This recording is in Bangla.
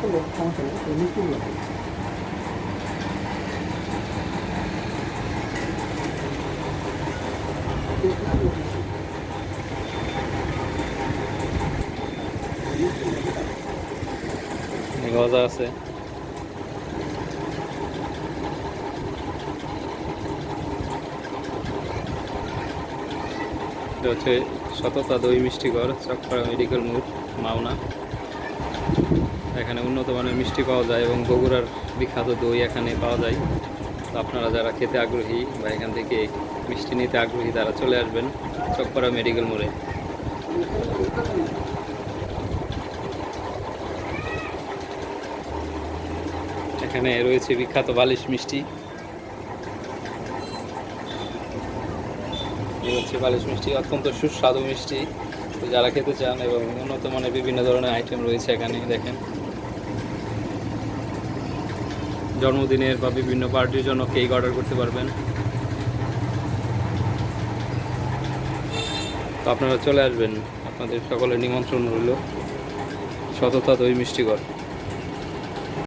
সমস্যা নেই এই মিষ্টিগুলো গজা আছে। এটা সততা দই মিষ্টি ঘর চকপাড়া মেডিকেল মোড়, মাওনা। এখানে উন্নত মানের মিষ্টি পাওয়া যায় এবং বগুড়ার বিখ্যাত দই এখানে পাওয়া যায়। তো আপনারা যারা খেতে আগ্রহী বা এখান থেকে মিষ্টি নিতে আগ্রহী, তারা চলে আসবেন চকপাড়া মেডিকেল মোড়ে। এখানে রয়েছে বিখ্যাত বালিশ মিষ্টি। হচ্ছে বালিশ মিষ্টি, অত্যন্ত সুস্বাদু মিষ্টি। যারা খেতে চান এবং উন্নত মানের বিভিন্ন ধরনের আইটেম রয়েছে এখানে, দেখেন। জন্মদিনের বা বিভিন্ন পার্টির জন্য কেক অর্ডার করতে পারবেন। তো আপনারা চলে আসবেন। আপনাদের সকলের নিমন্ত্রণ রইল। সততা দই মিষ্টি ঘর